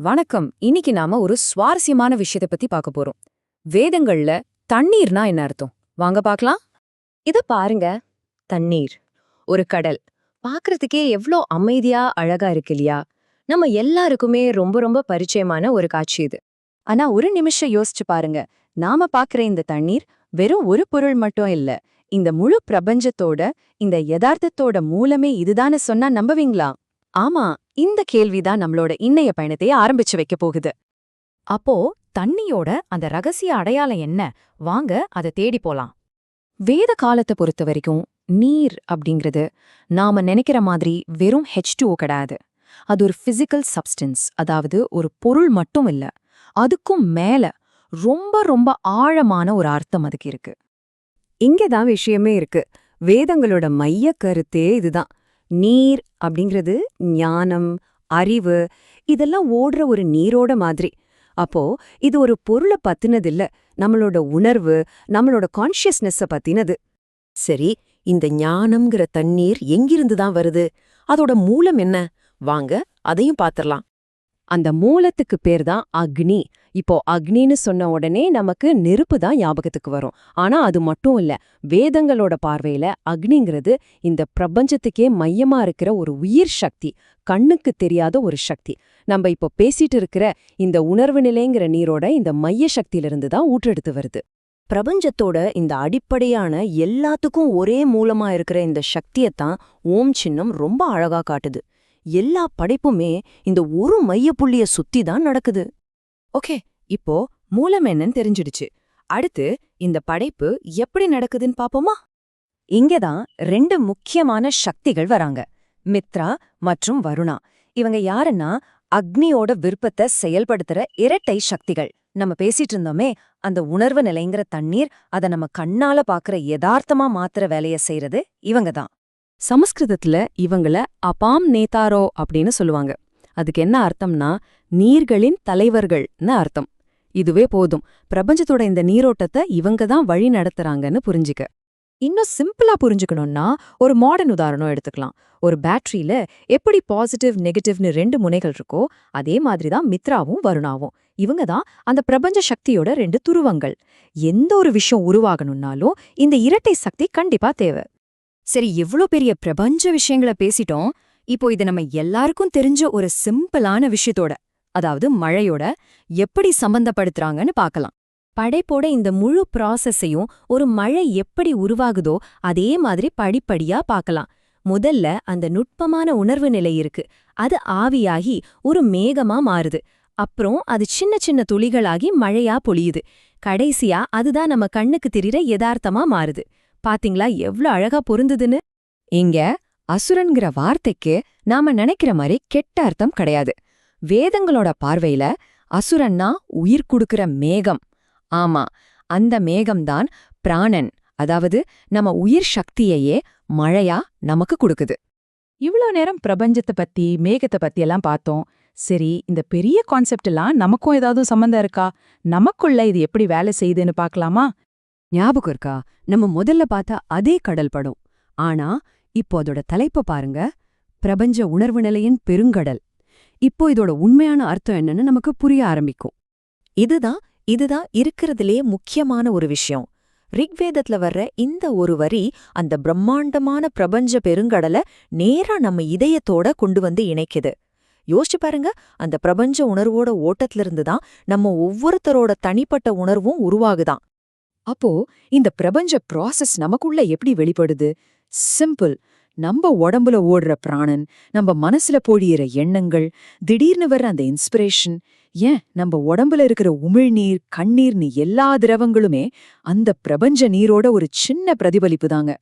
வணக்கம். இன்னைக்கு நாம ஒரு சுவாரஸ்யமான விஷயத்தை பத்தி பார்க்க போறோம். வேதங்கள்ல தண்ணீர்னா என்ன அர்த்தம்? வாங்க பார்க்கலாம். இத பாருங்க. தண்ணீர். ஒரு கடல். பார்க்கறதுக்கே எவ்ளோ அமைதியா அழகா இருக்கு இல்லையா? நம்ம எல்லாருக்குமே ரொம்ப ரொம்ப பரிச்சயமான ஒரு காட்சி இது. ஆனா ஒரு நிமிஷம் யோசிச்சு பாருங்க. நாம பாக்குற இந்த தண்ணீர் வெறும் ஒரு பொருள் மட்டும் இல்ல. இந்த முழு பிரபஞ்சத்தோட இந்த யதார்த்தத்தோட மூலமே இதுதான சொன்னா நம்புவீங்களா? ஆமா. இந்த கேள்விதான் நம்மளோட இன்னைய பயணத்தையே ஆரம்பிச்சு வைக்க போகுது. அப்போ தண்ணியோட அந்த ரகசிய அடையாளம் என்ன? வாங்க அதை தேடி போலாம். வேத காலத்தை பொறுத்த வரைக்கும் நீர் அப்படிங்கிறது நாம நினைக்கிற மாதிரி வெறும் ஹெச் கிடையாது. அது ஒரு ஃபிசிக்கல் சப்ஸ்டன்ஸ் அதாவது ஒரு பொருள் மட்டும் இல்ல. அதுக்கும் மேல ரொம்ப ரொம்ப ஆழமான ஒரு அர்த்தம் அதுக்கு இருக்கு. இங்கதான் விஷயமே இருக்கு. வேதங்களோட மைய கருத்தே இதுதான். நீர் அப்படிங்கிறது ஞானம் அறிவு இதெல்லாம் ஓடுற ஒரு நீரோட மாதிரி. அப்போ இது ஒரு பொருளை பத்தினதில்ல. நம்மளோட உணர்வு நம்மளோட கான்ஷியஸ்னஸ பத்தினது. சரி இந்த ஞானம்ங்கிற தண்ணீர் எங்கிருந்து தான் வருது? அதோட மூலம் என்ன? வாங்க அதையும் பாத்திரலாம். அந்த மூலத்துக்கு பேர் தான் அக்னி. இப்போ அக்னின்னு சொன்ன உடனே நமக்கு நெருப்பு தான் ஞாபகத்துக்கு வரும். ஆனா அது மட்டும் இல்ல. வேதங்களோட பார்வையில அக்னிங்கிறது இந்த பிரபஞ்சத்துக்கே மையமா இருக்கிற ஒரு உயிர் சக்தி கண்ணுக்கு தெரியாத ஒரு சக்தி. நம்ம இப்போ பேசிட்டு இருக்கிற இந்த உணர்வு நிலைங்கிற நீரோட இந்த மைய சக்தியிலிருந்து தான் ஊற்றெடுத்து வருது. பிரபஞ்சத்தோட இந்த அடிப்படையான எல்லாத்துக்கும் ஒரே மூலமா இருக்கிற இந்த சக்தியைத்தான் ஓம் சின்னம் ரொம்ப அழகா காட்டுது. எல்லா படைப்புமே இந்த ஒரு மையப்புள்ளிய சுத்தி தான் நடக்குது. ஓகே இப்போ மூலம் என்னன்னு தெரிஞ்சிடுச்சு. அடுத்து இந்த படைப்பு எப்படி நடக்குதுன்னு பாப்போமா? இங்கதான் ரெண்டு முக்கியமான சக்திகள் வராங்க. மித்ரா மற்றும் வருணா. இவங்க யாருன்னா அக்னியோட விருப்பத்தை செயல்படுத்துற இரட்டை சக்திகள். நம்ம பேசிட்டு இருந்தோமே அந்த உணர்வு நிலைங்கிற தண்ணீர் அத நம்ம கண்ணால பாக்குற யதார்த்தமா மாத்துற வேலைய செய்யறது இவங்க தான் சமஸ்கிருதத்துல இவங்கள அபாம் நேதாரோ அப்படின்னு சொல்லுவாங்க. அதுக்கு என்ன அர்த்தம்னா நீர்களின் தலைவர்கள்னு அர்த்தம். இதுவே போதும். பிரபஞ்சத்தோட இந்த நீரோட்டத்தை இவங்க தான் வழி நடத்துறாங்கன்னு புரிஞ்சுக்க. இன்னும் சிம்பிளா புரிஞ்சுக்கணும்னா ஒரு மாடர்ன் உதாரணம் எடுத்துக்கலாம். ஒரு பேட்டரியில எப்படி பாசிட்டிவ் நெகட்டிவ்னு ரெண்டு முனைகள் இருக்கோ அதே மாதிரி தான் மித்ராவும் வருணாவும். இவங்க தான் அந்த பிரபஞ்ச சக்தியோட ரெண்டு துருவங்கள். எந்த ஒரு விஷயம் உருவாகணும்னாலும் இந்த இரட்டை சக்தி கண்டிப்பா தேவை. சரி எவ்ளோ பெரிய பிரபஞ்ச விஷயங்கள பேசிட்டோம். இப்போ இது நம்ம எல்லாருக்கும் தெரிஞ்ச ஒரு சிம்பிளான விஷயத்தோட அதாவது மழையோட எப்படி சம்பந்தப்படுத்துறாங்கன்னு பார்க்கலாம் படைப்போட இந்த முழு ப்ராசஸையும் ஒரு மழை எப்படி உருவாகுதோ அதே மாதிரி படிப்படியா பார்க்கலாம் முதல்ல அந்த நுட்பமான உணர்வு நிலை இருக்கு. அது ஆவியாகி ஒரு மேகமா மாறுது. அப்புறம் அது சின்ன சின்ன துளிகளாகி மழையா பொழியுது. கடைசியா அதுதான் நம்ம கண்ணுக்கு தெரிகிற யதார்த்தமா மாறுது. பாத்தீங்களா எவ்ளோ அழகா பொருந்துதுன்னு? இங்க அசுரன்கிற வார்த்தைக்கு நாம நினைக்கிற மாதிரி கெட்ட அர்த்தம் கிடையாது. வேதங்களோட பார்வையில அசுரன்னா உயிர் கொடுக்கிற மேகம். ஆமா அந்த மேகம்தான் பிராணன். அதாவது நம்ம உயிர் சக்தியையே மழையா நமக்கு கொடுக்குது. இவ்ளோ நேரம் பிரபஞ்சத்தை பத்தி மேகத்தை பத்தி எல்லாம் பார்த்தோம். சரி இந்த பெரிய கான்செப்ட் எல்லாம் நமக்கும் ஏதாவது சம்மந்தம் இருக்கா? நமக்குள்ள இது எப்படி வேலை செய்யுதுன்னு பார்க்கலாமா? ஞாபகம் இருக்கா? நம்ம முதல்ல பார்த்த அதே கடல் படம். ஆனா இப்போ அதோட தலைப்ப பாருங்க. பிரபஞ்ச உணர்வு நிலையின் பெருங்கடல். இப்போ இதோட உண்மையான அர்த்தம் என்னன்னு நமக்கு புரிய ஆரம்பிக்கும். இதுதான் இதுதான் இருக்கிறதுலே முக்கியமான ஒரு விஷயம். ரிக்வேதத்துல வர்ற இந்த ஒரு வரி அந்த பிரம்மாண்டமான பிரபஞ்ச பெருங்கடலை நேரா நம்ம இதயத்தோட கொண்டு வந்து இணைக்குது. யோசிச்சு பாருங்க அந்த பிரபஞ்ச உணர்வோட ஓட்டத்திலிருந்து தான் நம்ம ஒவ்வொருத்தரோட தனிப்பட்ட உணர்வும் உருவாகுதான். அப்போ இந்த பிரபஞ்ச ப்ராசஸ் நமக்குள்ள எப்படி வெளிப்படுது? சிம்பிள் நம்ம உடம்புல ஓடுற பிராணன் நம்ம மனசுல பொழியிற எண்ணங்கள் திடீர்னு வர்ற அந்த இன்ஸ்பிரேஷன் ஏன் நம்ம உடம்புல இருக்கிற உமிழ்நீர் கண்ணீர்னு எல்லா திரவங்களுமே அந்த பிரபஞ்ச நீரோட ஒரு சின்ன பிரதிபலிப்பு தாங்க.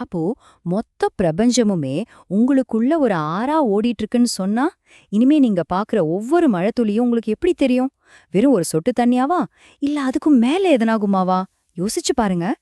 அப்போ மொத்த பிரபஞ்சமுமே உங்களுக்குள்ள ஒரு ஆறா ஓடிட்டு இருக்குன்னு சொன்னா இனிமே நீங்க பாக்குற ஒவ்வொரு மழைத்துளியும் உங்களுக்கு எப்படி தெரியும்? வெறும் ஒரு சொட்டு தண்ணியாவா? இல்ல அதுக்கும் மேல எதனாகுமாவா? யோசிச்சு பாருங்க.